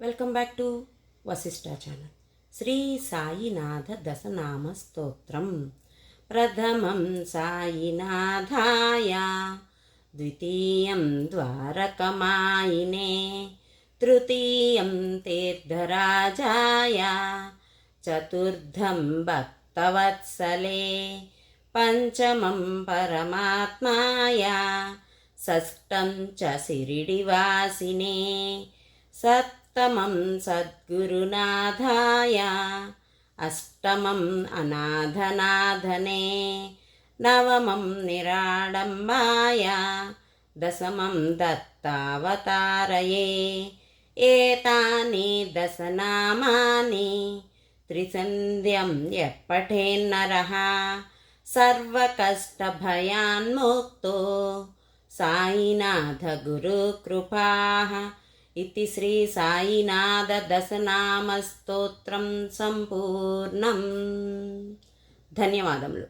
Welcome back to Vashishta channel. Shri Sainatha దశనామ స్తోత్రం. ప్రథమం సాయినాథాయ ద్వితీయం ద్వారకమాయినే తృతీయం తీర్థరాజాయ చతుర్థం భక్తవత్సలే పంచమం పరమాత్మాయ షష్టం చ సిరిడివాసినే సత్ సప్తమం సద్గురునాథాయ అష్టమం అనాథనాథనే నవమం నిరాడంబాయ దశమం దత్తావతారయే ఏతాని దశనామాని త్రిసంధ్యం ఎప్పఠేన్నరः సర్వకష్టభయాన్ముక్తో సాయినాథ గురుకృపాः ఇది శ్రీ సాయినాథ దశనామస్తోత్రం సంపూర్ణం ధన్యవాదములు